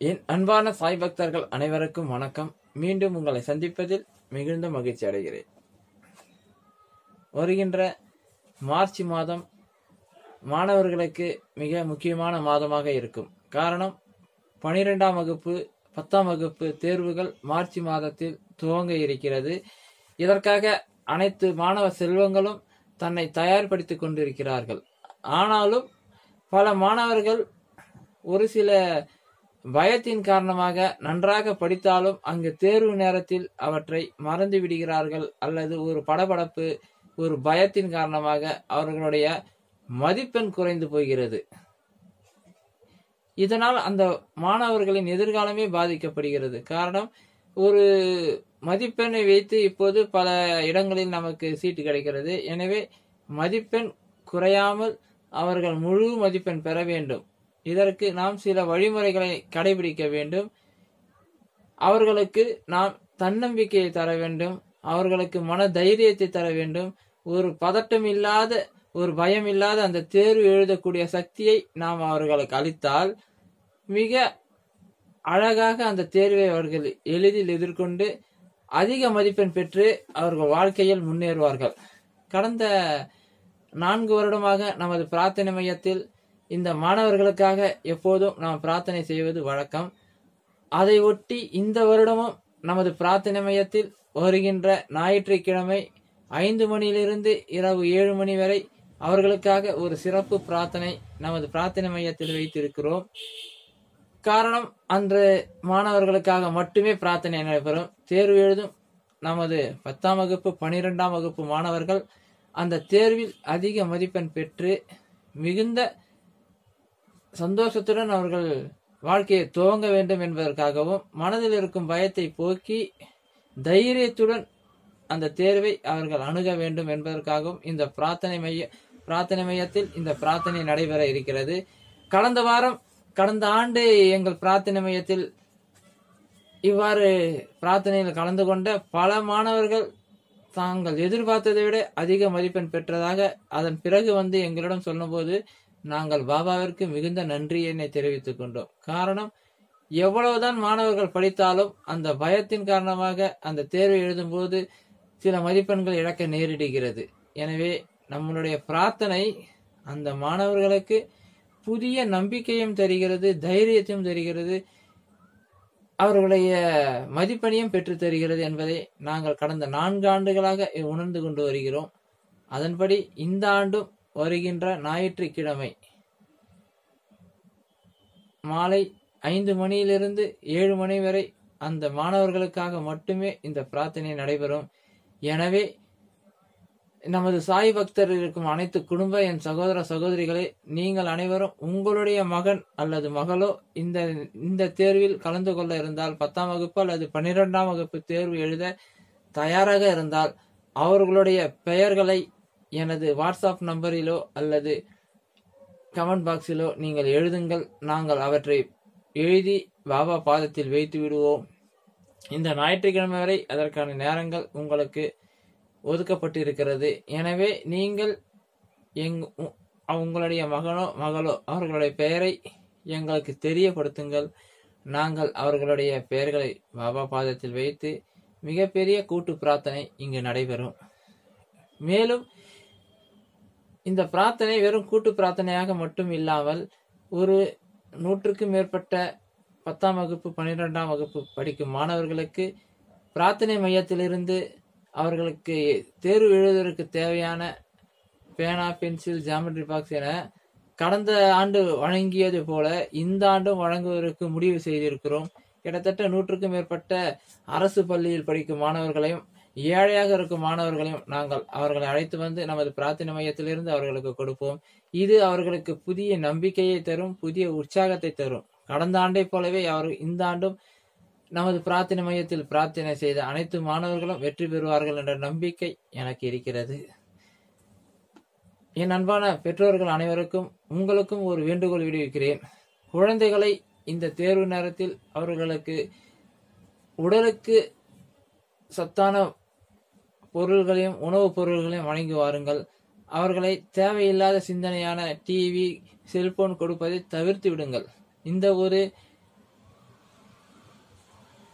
என் அன்பான சாய் பக்தர்கள் அனைவருக்கும் வணக்கம். மீண்டும் உங்களை சந்திப்பதில் மிகுந்த மகிழ்ச்சி அடைகிறேன். வருகின்ற மார்ச் மாதம் மாணவர்களுக்கு மிக முக்கியமான மாதமாக இருக்கும். காரணம் பனிரெண்டாம் வகுப்பு பத்தாம் வகுப்பு தேர்வுகள் மார்ச் மாதத்தில் துவங்க இருக்கிறது. இதற்காக அனைத்து மாணவ செல்வங்களும் தன்னை தயார்படுத்திக் கொண்டிருக்கிறார்கள். ஆனாலும் பல மாணவர்கள் ஒரு சில பயத்தின் காரணமாக நன்றாக படித்தாலும் அங்கு தேர்வு நேரத்தில் அவற்றை மறந்து விடுகிறார்கள் அல்லது ஒரு படபடப்பு ஒரு பயத்தின் காரணமாக அவர்களுடைய மதிப்பெண் குறைந்து போகிறது. இதனால் அந்த மாணவர்களின் எதிர்காலமே பாதிக்கப்படுகிறது. காரணம் ஒரு மதிப்பெண்ணை வைத்து இப்போது பல இடங்களில் நமக்கு சீட்டு கிடைக்கிறது. எனவே மதிப்பெண் குறையாமல் அவர்கள் முழு மதிப்பெண் பெற வேண்டும். இதற்கு நாம் சில வழிமுறைகளை கடைபிடிக்க வேண்டும். அவர்களுக்கு நாம் தன்னம்பிக்கையை தர வேண்டும். அவர்களுக்கு மன தைரியத்தை தர வேண்டும். ஒரு பதட்டம் இல்லாத ஒரு பயம் இல்லாத அந்த தேர்வு எழுதக்கூடிய சக்தியை நாம் அவர்களுக்கு அளித்தால் மிக அழகாக அந்த தேர்வை அவர்கள் எளிதில் எதிர்கொண்டு அதிக மதிப்பெண் பெற்று அவர்கள் வாழ்க்கையில் முன்னேறுவார்கள். கடந்த நான்கு வருடமாக நமது பிரார்த்தனை மையத்தில் இந்த மாணவர்களுக்காக எப்போதும் நாம் பிரார்த்தனை செய்வது வழக்கம். அதை ஒட்டி இந்த வருடமும் நமது பிரார்த்தனை மையத்தில் வருகின்ற ஞாயிற்றுக்கிழமை ஐந்து மணியிலிருந்து இரவு ஏழு மணி வரை அவர்களுக்காக ஒரு சிறப்பு பிரார்த்தனை நமது பிரார்த்தனை மையத்தில் வைத்திருக்கிறோம். காரணம் அன்று மாணவர்களுக்காக மட்டுமே பிரார்த்தனை நடைபெறும். தேர்வு எழுதும் நமது பத்தாம் வகுப்பு பனிரெண்டாம் வகுப்பு மாணவர்கள் அந்த தேர்வில் அதிக மதிப்பெண் பெற்று மிகுந்த சந்தோஷத்துடன் அவர்கள் வாழ்க்கையை துவங்க வேண்டும் என்பதற்காகவும் மனதில் இருக்கும் பயத்தை போக்கி தைரியத்துடன் அந்த தேர்வை அவர்கள் அணுக வேண்டும் என்பதற்காகவும் இந்த பிரார்த்தனை மைய பிரார்த்தனை மையத்தில் இந்த பிரார்த்தனை நடைபெற இருக்கிறது. கடந்த வாரம் கடந்த ஆண்டு எங்கள் பிரார்த்தனை மையத்தில் இவ்வாறு பிரார்த்தனையில் கலந்து கொண்ட பல மாணவர்கள் தாங்கள் எதிர்பார்த்ததை விட அதிக மதிப்பெண் பெற்றதாக அதன் பிறகு வந்து எங்களிடம் சொல்லும்போது நாங்கள் பாபாவிற்கு மிகுந்த நன்றியினை தெரிவித்துக் கொண்டோம். காரணம் எவ்வளவுதான் மாணவர்கள் படித்தாலும் அந்த பயத்தின் காரணமாக அந்த தேர்வை எழுதும்போது சில மதிப்பெண்கள் இழக்க நேரிடுகிறது. எனவே நம்மளுடைய பிரார்த்தனை அந்த மாணவர்களுக்கு புதிய நம்பிக்கையும் தருகிறது தைரியத்தையும் தருகிறது அவர்களுடைய மதிப்பெண்ணையும் பெற்று தருகிறது என்பதை நாங்கள் கடந்த நான்கு ஆண்டுகளாக உணர்ந்து கொண்டு வருகிறோம். அதன்படி இந்த ஆண்டும் வருகின்ற ஞாயிற்றுக்கிழமை மாலை ஐந்து மணியிலிருந்து ஏழு மணி வரை அந்த மாணவர்களுக்காக மட்டுமே இந்த பிரார்த்தனை நடைபெறும். எனவே நமது சாய் பக்தர் இருக்கும் அனைத்து குடும்ப என் சகோதர சகோதரிகளே நீங்கள் அனைவரும் உங்களுடைய மகன் அல்லது மகளோ இந்த இந்த தேர்வில் கலந்து கொள்ள இருந்தால் பத்தாம் வகுப்பு அல்லது பன்னிரெண்டாம் வகுப்பு தேர்வு எழுத தயாராக இருந்தால் அவர்களுடைய பெயர்களை எனது வாட்ஸ்அப் நம்பரிலோ அல்லது கமெண்ட் பாக்ஸிலோ நீங்கள் எழுதுங்கள். நாங்கள் அவற்றை எழுதி பாபா பாதத்தில் வைத்து விடுவோம். இந்த ஞாயிற்றுக்கிழமை வரை அதற்கான நேரங்கள் உங்களுக்கு ஒதுக்கப்பட்டிருக்கிறது. எனவே நீங்கள் எங் உங்களுடைய மகனோ மகளோ அவர்களுடைய பெயரை எங்களுக்கு தெரியப்படுத்துங்கள். நாங்கள் அவர்களுடைய பெயர்களை பாபா பாதத்தில் வைத்து மிகப்பெரிய கூட்டு பிரார்த்தனை இங்கு நடைபெறும். மேலும் இந்த பிரார்த்தனை வெறும் கூட்டு பிரார்த்தனையாக மட்டும் இல்லாமல் ஒரு நூற்றுக்கும் மேற்பட்ட பத்தாம் வகுப்பு பன்னிரெண்டாம் வகுப்பு படிக்கும் மாணவர்களுக்கு பிரார்த்தனை மையத்திலிருந்து அவர்களுக்கு தேர்வு எழுதுவதற்கு தேவையான பேனா பென்சில் ஜாமெட்ரி பாக்ஸ் என கடந்த ஆண்டு வழங்கியது போல இந்த ஆண்டும் வழங்குவதற்கு முடிவு செய்திருக்கிறோம். கிட்டத்தட்ட நூற்றுக்கும் மேற்பட்ட அரசு பள்ளியில் படிக்கும் மாணவர்களையும் ஏழையாக இருக்கும் மாணவர்களையும் நாங்கள் அவர்களை அழைத்து வந்து நமது பிரார்த்தனை மையத்திலிருந்து அவர்களுக்கு கொடுப்போம். இது அவர்களுக்கு புதிய நம்பிக்கையை தரும் புதிய உற்சாகத்தை தரும். கடந்த ஆண்டை போலவே அவர் இந்த ஆண்டும் நமது பிரார்த்தனை மையத்தில் பிரார்த்தனை செய்த அனைத்து மாணவர்களும் வெற்றி பெறுவார்கள் என்ற நம்பிக்கை எனக்கு இருக்கிறது. என் அன்பான பெற்றோர்கள் அனைவருக்கும் உங்களுக்கும் ஒரு வேண்டுகோள் விடுவிக்கிறேன். குழந்தைகளை இந்த தேர்வு நேரத்தில் அவர்களுக்கு உடலுக்கு சத்தான பொருள்களையும் உணவுப் பொருள்களையும் வழங்கி வாருங்கள். அவர்களை தேவையில்லாத சிந்தனையான டிவி செல்போன் கொடுப்பதை தவிர்த்து விடுங்கள். இந்த ஒரு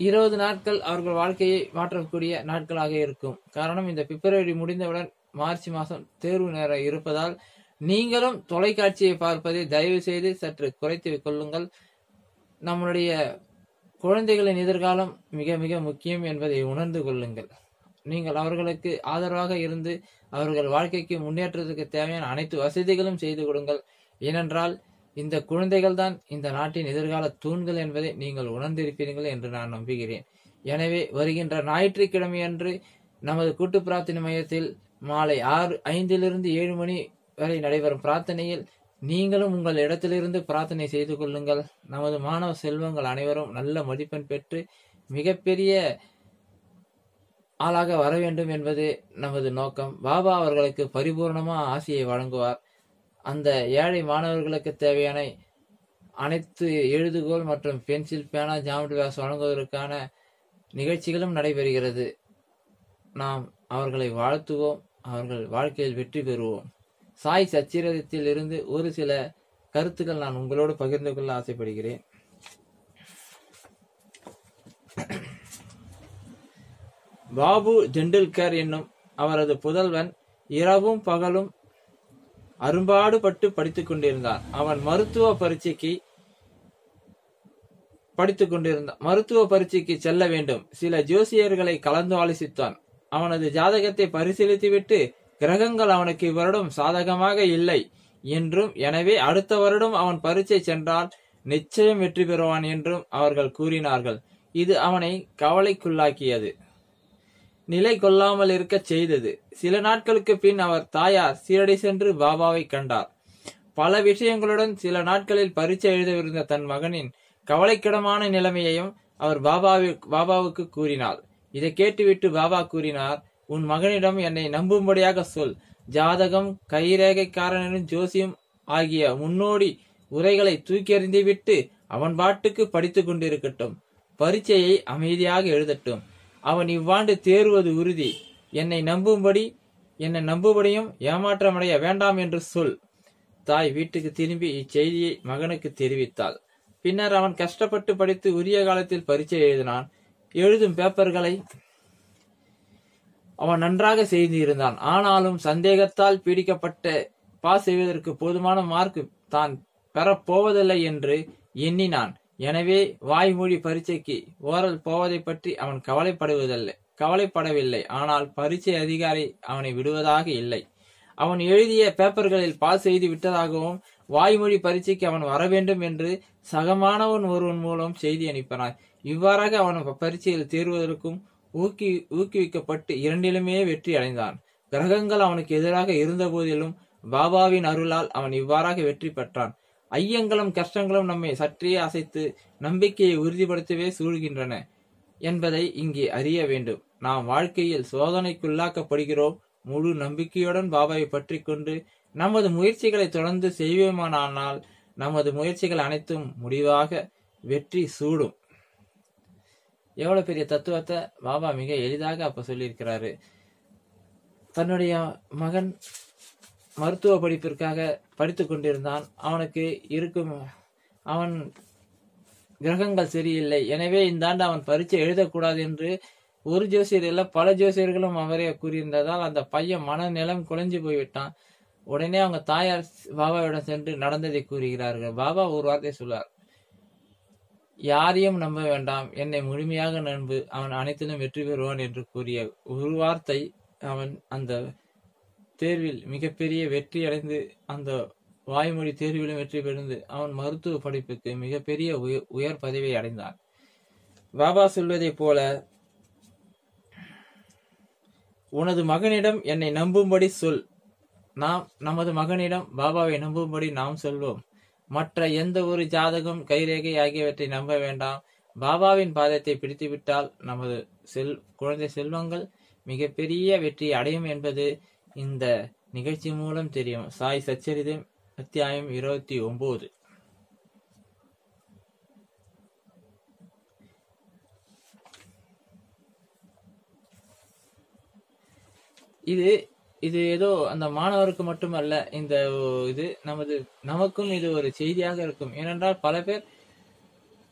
இருபது நாட்கள் அவர்கள் வாழ்க்கையை மாற்றக்கூடிய நாட்களாக இருக்கும். காரணம் இந்த பிப்ரவரி முடிந்தவுடன் மார்ச் மாதம் தேர்வு நேரம் இருப்பதால் நீங்களும் தொலைக்காட்சியை பார்ப்பதை தயவு செய்து சற்று குறைத்து கொள்ளுங்கள். நம்முடைய குழந்தைகளின் எதிர்காலம் மிக மிக முக்கியம் என்பதை உணர்ந்து கொள்ளுங்கள். நீங்கள் அவர்களுக்கு ஆதரவாக இருந்து அவர்கள் வாழ்க்கைக்கு முன்னேற்றத்துக்கு தேவையான அனைத்து வசதிகளும் செய்து கொடுங்கள். ஏனென்றால் இந்த குழந்தைகள் தான் இந்த நாட்டின் எதிர்கால தூண்கள் என்பதை நீங்கள் உணர்ந்திருப்பீர்கள் என்று நான் நம்புகிறேன். எனவே வருகின்ற ஞாயிற்றுக்கிழமையன்று நமது கூட்டு பிரார்த்தனை மையத்தில் மாலை ஆறு ஐந்திலிருந்து ஏழு மணி வரை நடைபெறும் பிரார்த்தனையில் நீங்களும் உங்கள் இடத்திலிருந்து பிரார்த்தனை செய்து கொள்ளுங்கள். நமது மாணவ செல்வங்கள் அனைவரும் நல்ல மதிப்பெண் பெற்று மிகப்பெரிய ஆளாக வர வேண்டும் என்பது நமது நோக்கம். பாபா அவர்களுக்கு பரிபூர்ணமா ஆசையை வழங்குவார். அந்த ஏழை மாணவர்களுக்கு தேவையான அனைத்து எழுதுகோல் மற்றும் பென்சில் பேனா ஜாமெட்ரி பாக்ஸ் வழங்குவதற்கான நிகழ்ச்சிகளும் நடைபெறுகிறது. நாம் அவர்களை வாழ்த்துவோம். அவர்கள் வாழ்க்கையில் வெற்றி பெறுவோம். சாய் சச்சிரதத்தில் இருந்து ஒரு சில கருத்துக்கள் நான் உங்களோடு பகிர்ந்து கொள்ள ஆசைப்படுகிறேன். பாபு டெண்டுல்கர் என்னும் அவரது புதல்வன் இரவும் பகலும் அரும்பாடுபட்டு படித்துக் கொண்டிருந்தார் அவன் மருத்துவ பரீட்சைக்கு படித்துக் கொண்டிருந்தான். மருத்துவ பரீட்சைக்கு செல்ல வேண்டும். சில ஜோசியர்களை கலந்து ஆலோசித்தான். அவனது ஜாதகத்தை பரிசீலித்துவிட்டு கிரகங்கள் அவனுக்கு இவ்வருடம் சாதகமாக இல்லை என்றும் எனவே அடுத்த வருடம் அவன் பரீட்சை சென்றால் நிச்சயம் வெற்றி பெறுவான் என்றும் அவர்கள் கூறினார்கள். இது அவனை கவலைக்குள்ளாக்கியது. நிலை கொள்ளாமல் இருக்கச் செய்தது. சில நாட்களுக்கு பின் அவர் தாயார் சீரடி சென்று பாபாவை கண்டார். பல விஷயங்களுடன் சில நாட்களில் பரீட்சை எழுதவிருந்த தன் மகனின் கவலைக்கிடமான நிலைமையையும் அவர் பாபாவி பாபாவுக்கு கூறினார். இதை கேட்டுவிட்டு பாபா கூறினார் உன் மகனிடம் என்னை நம்பும்படியாக சொல். ஜாதகம் கைரேகைக்காரனும் ஜோசியம் ஆகிய முன்னோடி உரைகளை தூக்கி எறிந்துவிட்டு அவன் பாட்டுக்கு படித்து கொண்டிருக்கட்டும். பரீட்சையை அமைதியாக எழுதட்டும். அவன் இவ்வாண்டு தேறுவது உறுதி. என்னை நம்பும்படி என்னை நம்பும்படியும் ஏமாற்றமடைய வேண்டாம் என்று சொல். தாய் வீட்டுக்கு திரும்பி இச்செய்தியை மகனுக்கு தெரிவித்தாள். பின்னர் அவன் கஷ்டப்பட்டு படித்து உரிய காலத்தில் பரீட்சை எழுதினான். எழுதும் பேப்பர்களை அவன் நன்றாக செய்திருந்தான். ஆனாலும் சந்தேகத்தால் பீடிக்கப்பட்ட பாஸ் செய்வதற்கு போதுமான மார்க் தான் பெறப்போவதில்லை என்று எண்ணினான். எனவே வாய்மொழி பரீட்சைக்கு ஓரல் போவதை பற்றி அவன் கவலைப்படுவதில்லை. கவலைப்படவில்லை. ஆனால் பரீட்சை அதிகாரி அவனை விடுவதாக இல்லை. அவன் எழுதிய பேப்பர்களில் பாஸ் செய்து விட்டதாகவும் வாய்மொழி பரீட்சைக்கு அவன் வர வேண்டும் என்று சகமானவன் ஒருவன் மூலம் செய்தி அனுப்பினார் இவ்வாறாக அவன் பரீட்சையில் தேர்வதற்கும் ஊக்கி ஊக்குவிக்கப்பட்டு இரண்டிலுமே வெற்றி அடைந்தான். கிரகங்கள் அவனுக்கு எதிராக இருந்த போதிலும் பாபாவின் அருளால் அவன் இவ்வாறாக வெற்றி பெற்றான். ஐயங்களும் கஷ்டங்களும் நம்மை சற்றே அசைத்து நம்பிக்கையை உறுதிப்படுத்தவே சூழ்கின்றன என்பதை இங்கே அறிய வேண்டும். நாம் வாழ்க்கையில் சோதனைக்குள்ளாக்கப்படுகிறோம். முழு நம்பிக்கையுடன் பாபாவை பற்றி கொண்டு நமது முயற்சிகளை தொடர்ந்து செய்வோமானால் நமது முயற்சிகள் அனைத்தும் முடிவாக வெற்றி சூடும். எவ்வளவு பெரிய தத்துவத்தை பாபா மிக எளிதாக அப்ப சொல்லியிருக்கிறாரு. தன்னுடைய மகன் மருத்துவ படிப்பிற்காக படித்து கொண்டிருந்தான். அவனுக்கு இருக்கும் அவன் கிரகங்கள் சரியில்லை. எனவே இந்த ஆண்டு அவன் பரீட்சை எழுதக்கூடாது என்று ஒரு ஜோசியர் இல்ல பல ஜோசியர்களும் அவரே கூறியிருந்ததால் அந்த பையன் மனநிலம் குலைஞ்சு போய்விட்டான். உடனே அவங்க தாயார் பாபாவிடம் சென்று நடந்ததை கூறுகிறார்கள். பாபா ஒரு வார்த்தை சொல்வார் யாரையும் நம்ப வேண்டாம். என்னை முழுமையாக நம்பு. அவன் அனைத்திலும் வெற்றி பெறுவான் என்று கூறிய ஒரு வார்த்தை அவன் அந்த தேர்வில் மிகப்பெரிய வெற்றி அடைந்து அந்த வாய்மொழி தேர்விலும் வெற்றி பெறுந்து அவன் மருத்துவ படிப்புக்கு மிகப்பெரிய உய- உயர் பதவியை அடைந்தான். பாபா சொல்வதைப் போல உனது மகனிடம் என்னை நம்பும்படி சொல். நாம் நமது மகனிடம் பாபாவை நம்பும்படி நாம் சொல்வோம். மற்ற எந்த ஒரு ஜாதகம் கைரேகை ஆகியவற்றை நம்ப வேண்டாம். பாபாவின் பாதத்தை பிடித்துவிட்டால் நமது செல் குழந்தை செல்வங்கள் மிகப்பெரிய வெற்றி அடையும் என்பது இந்த நிகழ்ச்சி மூலம் தெரியும். சாய் சச்சரிதம் அத்தியாயம் இருபத்தி ஒன்பது. இது இது ஏதோ அந்த மாணவருக்கு மட்டுமல்ல இந்த இது நமது நமக்கும் இது ஒரு செய்தியாக இருக்கும். ஏனென்றால் பல பேர்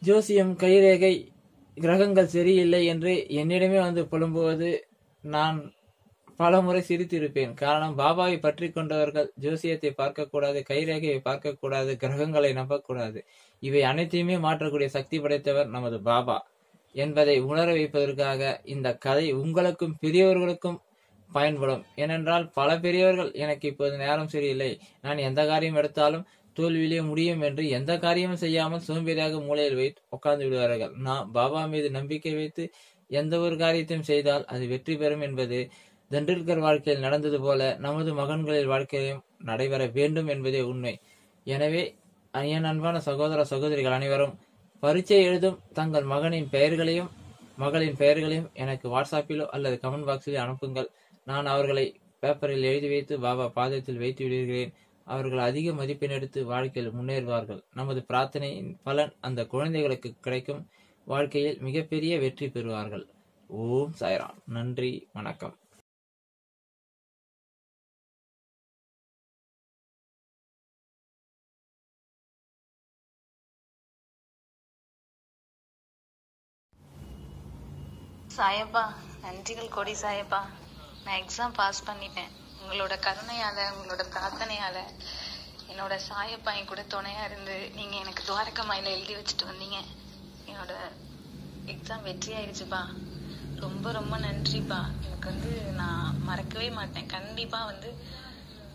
ஜோசியம் கைரேகை கிரகங்கள் சரியில்லை என்று என்னிடமே வந்து புலம்புவது நான் பலமுறை சிரித்திருப்பேன். காரணம் பாபாவை பற்றி கொண்டவர்கள் ஜோசியத்தை பார்க்கக்கூடாது கைரேகையை பார்க்கக்கூடாது கிரகங்களை நம்பக்கூடாது. இவை அனைத்தையுமே மாற்றக்கூடிய சக்தி படைத்தவர் நமது பாபா என்பதை உணர வைப்பதற்காக இந்த கதை உங்களுக்கும் பெரியவர்களுக்கும் பயன்படும். ஏனென்றால் பல பெரியவர்கள் எனக்கு இப்போது நேரம் சரியில்லை. நான் எந்த காரியம் எடுத்தாலும் தோல்வியிலே முடியும் என்று எந்த காரியமும் செய்யாமல் சோம்பேறியாக மூளையில் வைத்து உட்கார்ந்து விடுவார்கள். நான் பாபா மீது நம்பிக்கை வைத்து எந்த ஒரு காரியத்தையும் செய்தால் அது வெற்றி பெறும் என்பது தெண்டுல்கர் வாழ்க்கையில் நடந்தது போல நமது மகன்களின் வாழ்க்கையிலும் நடைபெற வேண்டும் என்பதே உண்மை. எனவே என் அன்பான சகோதர சகோதரிகள் அனைவரும் பரீட்சை எழுதும் தங்கள் மகனின் பெயர்களையும் மகளின் பெயர்களையும் எனக்கு வாட்ஸ்அப்பிலோ அல்லது கமெண்ட் பாக்ஸிலோ அனுப்புங்கள். நான் அவர்களை பேப்பரில் எழுதி வைத்து பாபா பாதத்தில் வைத்து விடுகிறேன். அவர்கள் அதிக மதிப்பெண் எடுத்து வாழ்க்கையில் முன்னேறுவார்கள். நமது பிரார்த்தனையின் பலன் அந்த குழந்தைகளுக்கு கிடைக்கும். வாழ்க்கையில் மிகப்பெரிய வெற்றி பெறுவார்கள். ஓம் சாய்ராம். நன்றி. வணக்கம். சாயப்பா நன்றிகள் கொடி சாயப்பா. நான் எக்ஸாம் பாஸ் பண்ணிட்டேன். உங்களோட கருணையால உங்களோட பிரார்த்தனையால என்னோட சாயப்பா என் கூட துணையா இருந்து நீங்க எனக்கு துவாரகமாயில எழுதி வச்சுட்டு வந்தீங்க. என்னோட எக்ஸாம் வெற்றி ஆயிடுச்சுப்பா. ரொம்ப ரொம்ப நன்றிப்பா. எனக்கு வந்து நான் மறக்கவே மாட்டேன். கண்டிப்பா வந்து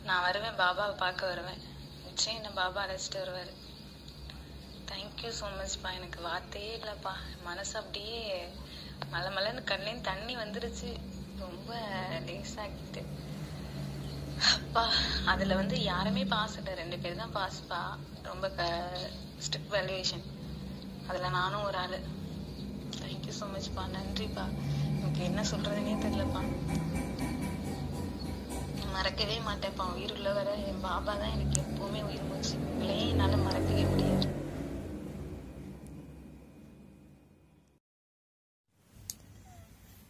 நான் வருவேன். பாபாவை பார்க்க வருவேன். நிச்சயம் என்ன பாபா அழைச்சிட்டு வருவாரு. தேங்க்யூ ஸோ மச்ப்பா எனக்கு வார்த்தையே இல்லைப்பா. மனசு அப்படியே மலை மலைன்னு கண்ணிலேயும் தண்ணி வந்துருச்சு. ரொம்ப லேசாகிட்டு. அப்பா அதுல வந்து யாருமே பாஸ் இல்லை. ரெண்டு பேர் தான் பாஸ்ப்பா ரொம்ப ஸ்ட்ரிக்ட் வேல்யூவேஷன் அதுல நானும் ஒரு ஆளு. தேங்க்யூ ஸோ மச்ப்பா நன்றிப்பா. எனக்கு என்ன சொல்றதுனே தெரியலப்பா. மறக்கவே மாட்டேன்ப்பா. உயிர் உள்ள வர என் பாபா தான் எனக்கு எப்பவுமே உயிர் மூச்சு. இவளையே என்னால மறக்கவே முடியாது.